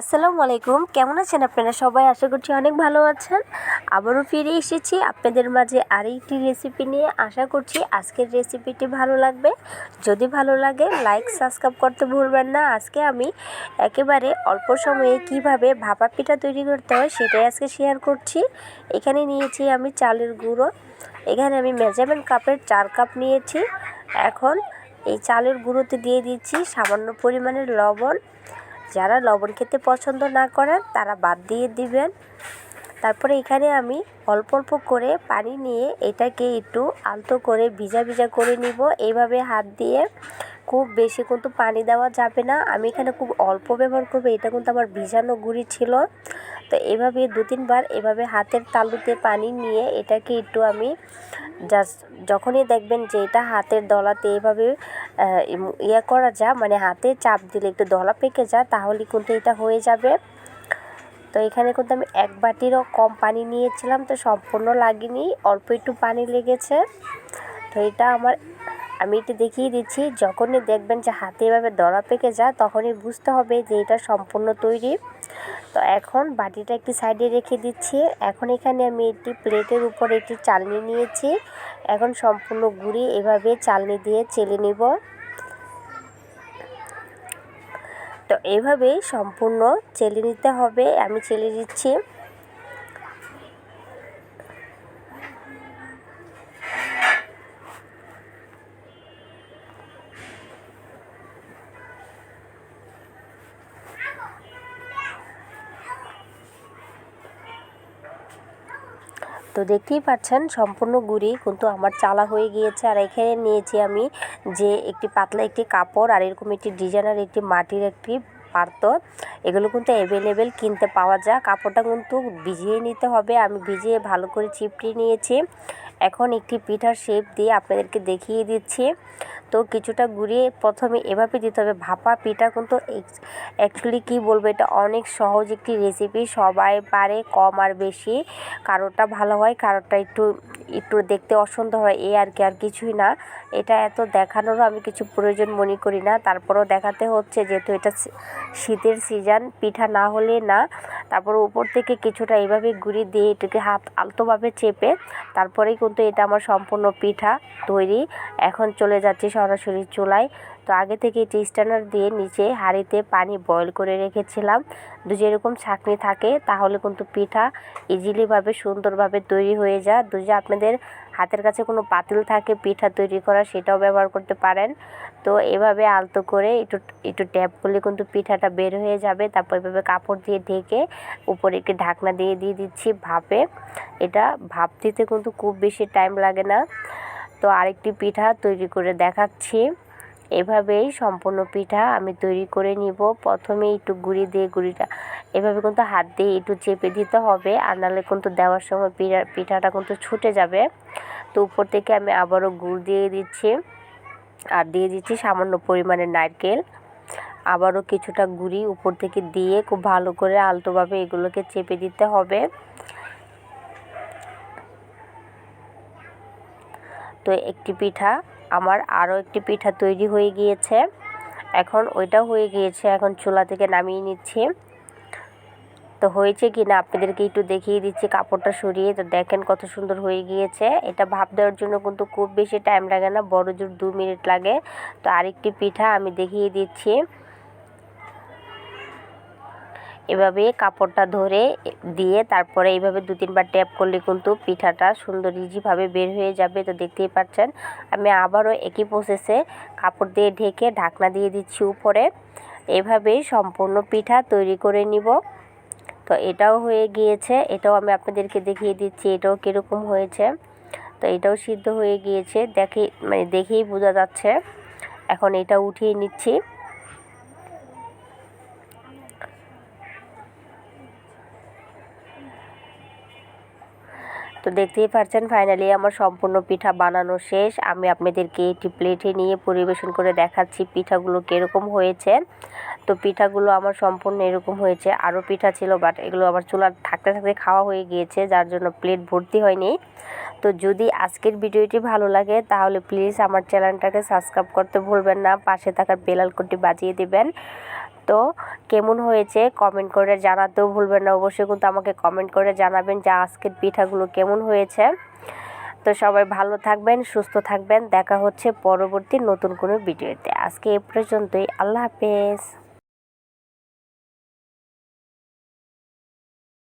আসসালামু আলাইকুম। কেমন আছেন আপনারা? সবাই আশা করছি অনেক ভালো আছেন। আবারও ফিরে এসেছি আপনাদের মাঝে আরেকটি রেসিপি নিয়ে। আশা করছি আজকের রেসিপিটি ভালো লাগবে। যদি ভালো লাগে লাইক সাবস্ক্রাইব করতে ভুলবেন না। আজকে আমি একেবারে অল্প সময়ে কীভাবে ভাপা পিঠা তৈরি করতে হয় সেটাই আজকে শেয়ার করছি। এখানে নিয়েছি আমি চালের গুঁড়ো। এখানে আমি মেজারমেন্ট কাপের চার কাপ নিয়েছি। এখন এই চালের গুঁড়োতে দিয়ে দিচ্ছি সামান্য পরিমাণের লবণ। যারা লবণ খেতে পছন্দ না করেন, তারা বাদ দিয়ে দিবেন। তারপরে এখানে আমি অল্প অল্প করে পানি নিয়ে এটাকে একটু আলতো করে ভিজা ভিজা করে নিব। এইভাবে হাত দিয়ে খুব বেশি কিন্তু পানি দেওয়া যাবে না। আমি এখানে খুব অল্প ব্যবহার করব, এটা কিন্তু আমার ভিজানো গুঁড়ি ছিল। তো এভাবে দু তিনবার এভাবে হাতের তালুতে পানি নিয়ে এটাকে একটু আমি জাস্ট যখনই দেখবেন যে এটা হাতের দলাতে এভাবে ইয়ে করা যায় মানে হাতে চাপ দিলে একটু দলা পেকে যায়, তাহলে কিন্তু এটা হয়ে যাবে। তো এখানে কিন্তু আমি এক বাটিরও কম পানি নিয়েছিলাম, তো সম্পূর্ণ লাগেনি, অল্প একটু পানি লেগেছে। তো এটা আমার আমি একটু দেখিয়ে দিচ্ছি, যখনই দেখবেন যে হাতে এভাবে দড়া পেকে যায়, তখনই বুঝতে হবে যে এটা সম্পূর্ণ তৈরি। তো এখন বাটিটা একটি সাইডে রেখে দিচ্ছি। এখন এখানে আমি একটি প্লেটের উপর একটি চালনি নিয়েছি। এখন সম্পূর্ণ গুঁড়ি এভাবে চালনি দিয়ে চেলে নিব। তো এভাবেই সম্পূর্ণ চেলে নিতে হবে। আমি চেলে দিচ্ছি তো দেখতেই পাচ্ছেন, সম্পূর্ণ গুড়ি কিন্তু আমার চালা হয়ে গিয়েছে। আর এখানে নিয়েছি আমি যে একটি পাতলা একটি কাপড় আর এরকম একটি ডিজাইনার একটি মাটির একটি পারত এগুলো কিন্তু অ্যাভেলেবেল কিনতে পাওয়া যায় কাপড়টা কিন্তু ভিজিয়ে নিতে হবে। আমি ভিজিয়ে ভালো করে চিপড়িয়ে নিয়েছি। এখন একটি পিঠার শেপ দিয়ে আপনাদেরকে দেখিয়ে দিচ্ছি। তো কিছুটা গুঁড়িয়ে প্রথমে এভাবে দিতে হবে। ভাপা পিঠা কিন্তু অ্যাকচুয়ালি কী বলব, এটা অনেক সহজ একটি রেসিপি সবাই পারে কম আর বেশি। কারোরটা ভালো হয়, কারোরটা একটু একটু দেখতে অসুন্দর হয় এই আর কি আর কিছুই না। এটা এত দেখানোরও আমি কিছু প্রয়োজন মনে করি না। তারপরেও দেখাতে হচ্ছে যেহেতু এটা শীতের সিজন পিঠা না হলে না। তারপর উপর থেকে কিছুটা এভাবে গুঁড়ি দিয়ে এটাকে হাত আলতোভাবে চেপে তারপরেই কিন্তু এটা আমার সম্পূর্ণ পিঠা তৈরি। এখন চলে যাচ্ছে সরাসরি চুলায়। তো আগে থেকে এটি স্ট্যান্ডার দিয়ে নিচে হাঁড়িতে পানি বয়ল করে রেখেছিলাম। দু যেরকম ছাঁকনি থাকে, তাহলে কিন্তু পিঠা ইজিলিভাবে সুন্দরভাবে তৈরি হয়ে যায়। দু যে আপনাদের হাতের কাছে কোনো পাতিল থাকে, পিঠা তৈরি করা সেটাও ব্যবহার করতে পারেন। তো এভাবে আলতো করে একটু একটু ট্যাপ করলে কিন্তু পিঠাটা বের হয়ে যাবে। তারপর এভাবে কাপড় দিয়ে ঢেকে উপরে একটি ঢাকনা দিয়ে দিয়ে দিচ্ছি ভাপে। এটা ভাপ দিতে কিন্তু খুব বেশি টাইম লাগে না। তো আরেকটি পিঠা তৈরি করে দেখাচ্ছি। এভাবেই সম্পূর্ণ পিঠা আমি তৈরি করে নিব। প্রথমে একটু গুঁড়ি দিয়ে গুঁড়িটা, এভাবে কিন্তু হাত দিয়ে একটু চেপে দিতে হবে, আর নাহলে কিন্তু দেওয়ার সময় পিঠা, পিঠাটা কিন্তু ছুটে যাবে। তো উপর থেকে আমি আবারও গুড় দিয়ে দিচ্ছি, আর দিয়ে দিচ্ছি সামান্য পরিমাণে নারকেল। আবারও কিছুটা গুঁড়ি উপর থেকে দিয়ে খুব ভালো করে আলতোভাবে এগুলোকে চেপে দিতে হবে। তো একটি পিঠা আমার আরও একটি পিঠা তৈরি হয়ে গিয়েছে। এখন ওইটাও হয়ে গিয়েছে, এখন চুলা থেকে নামিয়ে নিচ্ছি। তো হয়েছে কি না, আপনাদেরকে একটু দেখিয়ে দিচ্ছি কাপড়টা সরিয়ে। তো দেখেন কত সুন্দর হয়ে গিয়েছে। এটা ভাব দেওয়ার জন্য কিন্তু খুব বেশি টাইম লাগে না, বড় জোর দু মিনিট লাগে। তো আরেকটি পিঠা আমি দেখিয়ে দিচ্ছি। এভাবে কাপড়টা ধরে দিয়ে তারপরে এইভাবে দু তিনবার ট্যাপ করলে কিন্তু পিঠাটা সুন্দর ইজিভাবে বের হয়ে যাবে, তো দেখতেই পাচ্ছেন। আমি আবারও একই প্রসেসে কাপড় দিয়ে ঢেকে ঢাকনা দিয়ে দিচ্ছি উপরে। এভাবেই সম্পূর্ণ পিঠা তৈরি করে নিব। তো এটাও হয়ে গিয়েছে, এটাও আমি আপনাদেরকে দেখিয়ে দিচ্ছি, এটাও কীরকম হয়েছে। তো এটাও সিদ্ধ হয়ে গিয়েছে, দেখে মানে দেখেই বোঝা যাচ্ছে। এখন এটা উঠিয়ে নিচ্ছি। তো দেখতেই পাচ্ছেন ফাইনালি আমার সম্পূর্ণ পিঠা বানানো শেষ। আমি আপনাদেরকে এটি প্লেটে নিয়ে পরিবেশন করে দেখাচ্ছি পিঠাগুলো কীরকম হয়েছে। তো পিঠাগুলো আমার সম্পূর্ণ এরকম হয়েছে। আরও পিঠা ছিল বাট এগুলো আমার চুলা থাকতে থাকতে খাওয়া হয়ে গিয়েছে, যার জন্য প্লেট ভর্তি হয়নি। তো যদি আজকের ভিডিওটি ভালো লাগে, তাহলে প্লিজ আমার চ্যানেলটাকে সাবস্ক্রাইব করতে ভুলবেন না। পাশে থাকার বেলালকোটি বাজিয়ে দেবেন। তো কেমন হয়েছে কমেন্ট করে জানাতেও ভুলবেন না। অবশ্যই কিন্তু আমাকে কমেন্ট করে জানাবেন যে আজকের পিঠাগুলো কেমন হয়েছে। তো সবাই ভালো থাকবেন, সুস্থ থাকবেন। দেখা হচ্ছে পরবর্তী নতুন কোনো ভিডিওতে আজকে এ পর্যন্তই। আল্লাহ হাফেজ।